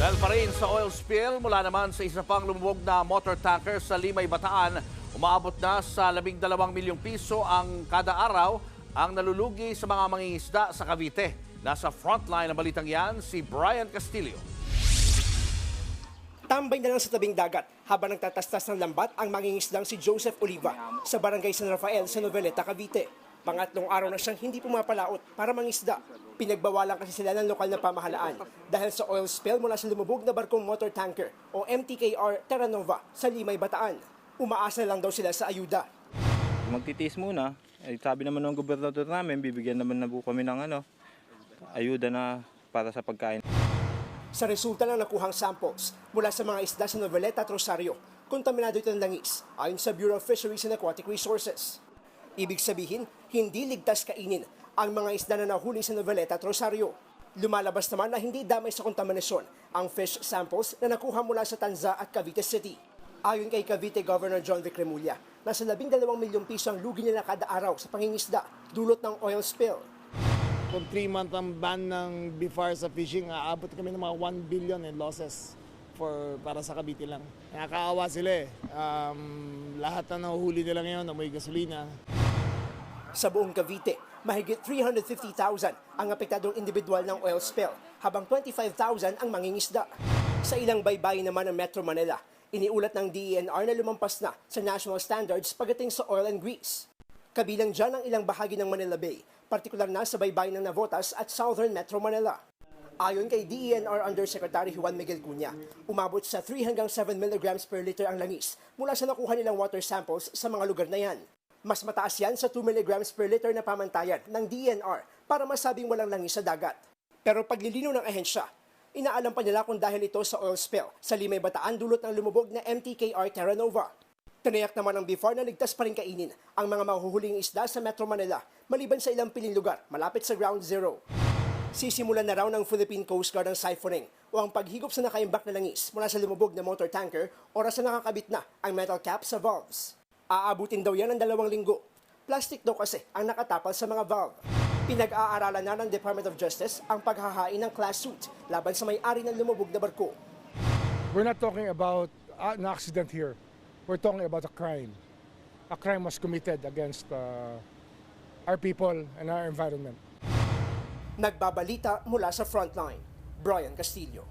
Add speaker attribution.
Speaker 1: Dahil pa rin sa oil spill, mula naman sa isa pang lumubog na motor tanker sa Limay, Bataan, umaabot na sa 12 milyong piso ang kada araw ang nalulugi sa mga mangingisda sa Cavite. Nasa frontline ng balitang yan, si Brian Castillo.
Speaker 2: Tambay na lang sa tabing dagat habang nagtatastas ng lambat ang mangingisdang si Joseph Oliva sa barangay San Rafael sa Noveleta, Cavite. Pangatlong araw na siyang hindi pumapalaot para mangisda. Pinagbawalan kasi sila ng lokal na pamahalaan dahil sa oil spill mula sa lumubog na barkong motor tanker o MTKR Terra Nova sa Limay, Bataan. Umaasa lang daw sila sa ayuda.
Speaker 3: magtitiis muna. Eh, sabi naman ng gobernador namin, bibigyan naman na po kami ng ano, ayuda na para sa pagkain.
Speaker 2: Sa resulta ng nakuhang samples mula sa mga isda sa Noveleta at Rosario, kontaminado ito ng langis ayon sa Bureau of Fisheries and Aquatic Resources. Ibig sabihin, hindi ligtas kainin ang mga isda na nahuli sa Noveleta at Rosario. Lumalabas naman na hindi damay sa kontaminasyon ang fish samples na nakuha mula sa Tanza at Cavite City. Ayon kay Cavite Governor John Vic Remulla, nasa 12 milyong piso ang lugi nila kada araw sa pangingisda dulot ng oil spill.
Speaker 4: Kung 3 month ang ban ng BIFAR sa fishing, aabot kami ng mga 1 billion in losses for para sa Cavite lang. Nakakaawa sila eh. Um, lahat na nahuhuli nila ngayon, amoy gasolina.
Speaker 2: Sa buong Cavite, mahigit 350,000 ang apektadong individual ng oil spill, habang 25,000 ang mangingisda. Sa ilang baybayin naman ng Metro Manila, iniulat ng DENR na lumampas na sa national standards pagdating sa oil and grease. Kabilang dyan ang ilang bahagi ng Manila Bay, partikular na sa baybayin ng Navotas at Southern Metro Manila. Ayon kay DENR Undersecretary Juan Miguel Cunha, umabot sa 3 hanggang 7 mg per liter ang langis mula sa nakuha nilang water samples sa mga lugar na yan. Mas mataas yan sa 2 mg per liter na pamantayan ng DNR para masabing walang langis sa dagat. Pero paglilinaw ng ahensya, inaalam pa nila kung dahil ito sa oil spill sa Limay Bataan dulot ng lumubog na MTKR Terra Nova. Tinayak naman ng BIFAR na ligtas pa rin kainin ang mga mahuhuling isda sa Metro Manila maliban sa ilang piling lugar malapit sa Ground Zero. Sisimulan na raw ng Philippine Coast Guard ang siphoning o ang paghigop sa nakaimbak na langis mula sa lumubog na motor tanker oras na nakakabit na ang metal cap sa valves. Aabutin daw yan ng dalawang linggo. Plastic daw kasi ang nakatapal sa mga valve. Pinag-aaralan na ng Department of Justice ang paghahain ng class suit laban sa may-ari ng lumubog na barko.
Speaker 5: We're not talking about uh, an accident here. We're talking about a crime. A crime was committed against uh, our people and our environment.
Speaker 2: Nagbabalita mula sa frontline. Brian Castillo,